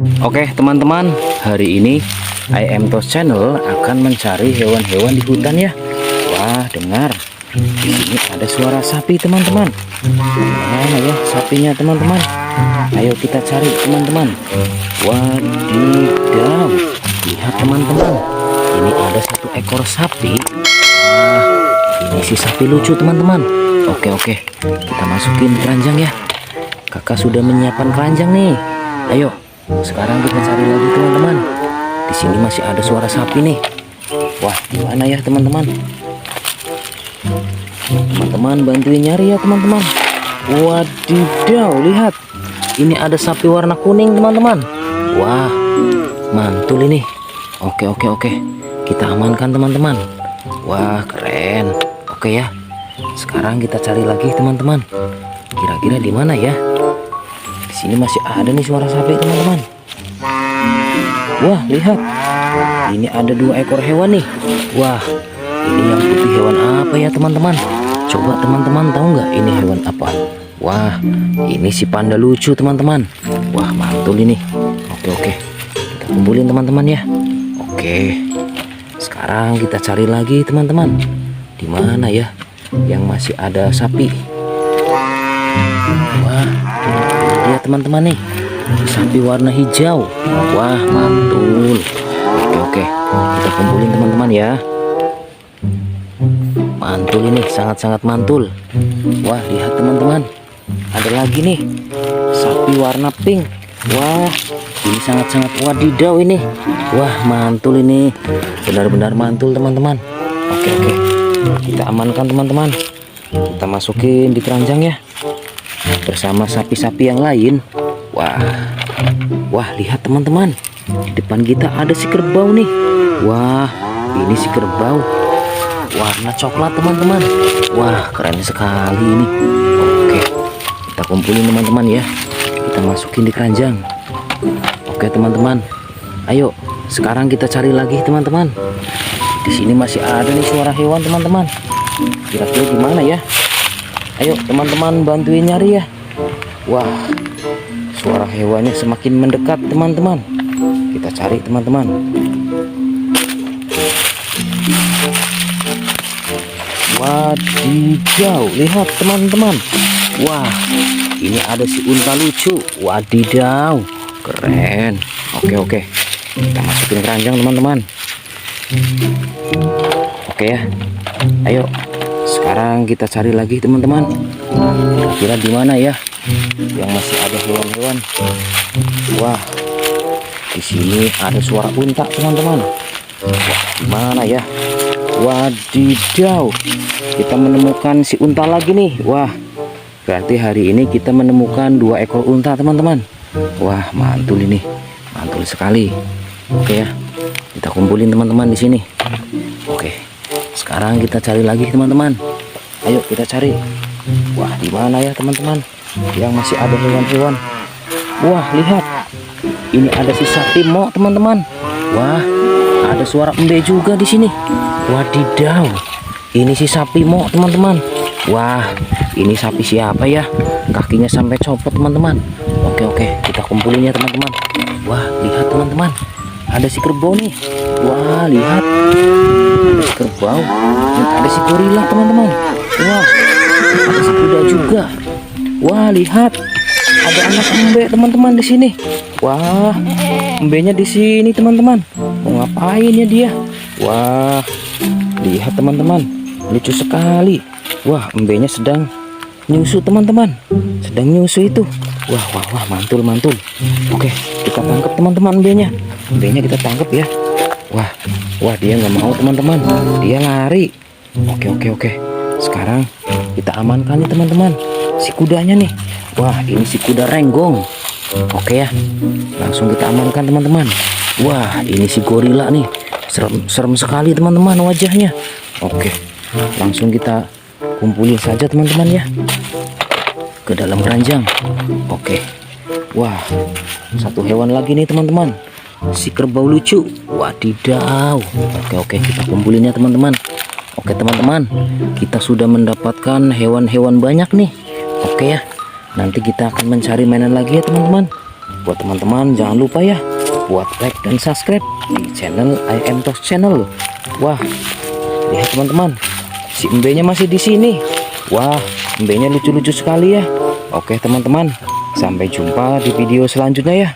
Oke teman-teman, hari ini I Tos Channel akan mencari hewan-hewan di hutan ya. Wah dengar, di sini ada suara sapi teman-teman. Mana ya sapinya teman-teman? Ayo kita cari teman-teman. Wadidaw, lihat teman-teman, ini ada satu ekor sapi. Wah, ini si sapi lucu teman-teman. Oke oke, kita masukin keranjang ya. Kakak sudah menyiapkan keranjang nih. Ayo, sekarang kita cari lagi teman-teman. Di sini masih ada suara sapi nih. Wah, gimana ya teman-teman? Teman-teman bantuin nyari ya teman-teman. Wadidaw, lihat. Ini ada sapi warna kuning teman-teman. Wah, mantul ini. Oke oke oke. Kita amankan teman-teman. Wah, keren. Oke ya. Sekarang kita cari lagi teman-teman. Kira-kira di mana ya? Sini masih ada nih suara sapi teman-teman. Wah, lihat. Ini ada dua ekor hewan nih. Wah, ini yang putih hewan apa ya teman-teman? Coba teman-teman tahu nggak ini hewan apa? Wah, ini si panda lucu teman-teman. Wah, mantul ini. Oke oke, kita kumpulin teman-teman ya. Oke, sekarang kita cari lagi teman-teman. Di mana ya yang masih ada sapi? Ini dia teman-teman nih. Sapi warna hijau. Wah, mantul. Oke, oke. Kita kumpulin teman-teman ya. Mantul ini, sangat-sangat mantul. Wah, lihat teman-teman. Ada lagi nih. Sapi warna pink. Wah, ini sangat-sangat wadidaw ini. Wah, mantul ini. Benar-benar mantul teman-teman. Oke, oke. Kita amankan teman-teman. Kita masukin di keranjang ya bersama sapi-sapi yang lain. Wah, wah lihat teman-teman, di depan kita ada si kerbau nih. Wah, ini si kerbau warna coklat teman-teman. Wah, keren sekali ini. Oke, kita kumpulin teman-teman ya. Kita masukin di keranjang. Oke teman-teman, ayo sekarang kita cari lagi teman-teman. Di sini masih ada nih suara hewan teman-teman. Kira-kira gimana ya? Ayo teman-teman bantuin nyari ya. Wah, suara hewannya semakin mendekat teman-teman. Kita cari teman-teman. Wadidaw, lihat teman-teman. Wah, ini ada si unta lucu. Wadidaw, keren. Oke oke, kita masukin keranjang teman-teman. Oke ya, ayo sekarang kita cari lagi teman-teman. Kira-kira di mana ya yang masih ada hewan-hewan? Wah, di sini ada suara unta teman-teman. Wah, di mana ya? Wadidaw, kita menemukan si unta lagi nih. Wah, berarti hari ini kita menemukan dua ekor unta teman-teman. Wah, mantul ini, mantul sekali. Oke ya, kita kumpulin teman-teman di sini. Oke. Sekarang kita cari lagi teman-teman. Ayo kita cari. Wah, di mana ya teman-teman? Yang masih ada hewan-hewan. Wah, lihat. Ini ada si sapi mo, teman-teman. Wah, ada suara embe juga di sini. Wadidaw. Ini si sapi mo, teman-teman. Wah, ini sapi siapa ya? Kakinya sampai copot, teman-teman. Oke, oke, kita kumpulin ya, teman-teman. Wah, lihat teman-teman. Ada si kerbau nih. Wah, lihat ada si kerbau dan ada si gorila teman-teman wah ada si kuda juga wah lihat. Ada anak embe teman-teman di sini. Wah embenya di sini teman-teman. Mau ngapain ya dia? Wah lihat teman-teman. Lucu sekali. Wah embenya sedang nyusu teman-teman. Sedang nyusu itu. Wah wah wah mantul mantul. Oke kita tangkap teman-teman embenya embenya kita tangkap ya. Wah, wah dia nggak mau teman-teman. Dia lari. Oke oke oke. Sekarang kita amankan nih teman-teman. Si kudanya nih. Wah ini si kuda renggong. Oke ya. Langsung kita amankan teman-teman. Wah ini si gorila nih. Serem, serem sekali teman-teman wajahnya. Oke. Langsung kita kumpulin saja teman-teman ya. Ke dalam keranjang. Oke. Wah, satu hewan lagi nih teman-teman si kerbau lucu wadidaw oke oke kita kumpulin ya teman-teman oke teman-teman kita sudah mendapatkan hewan-hewan banyak nih oke ya nanti kita akan mencari mainan lagi ya teman-teman buat teman-teman jangan lupa ya buat like dan subscribe di channel I Am Channel. Wah, lihat teman-teman, si embenya masih di sini. Wah, embenya lucu-lucu sekali ya. Oke teman-teman, sampai jumpa di video selanjutnya ya.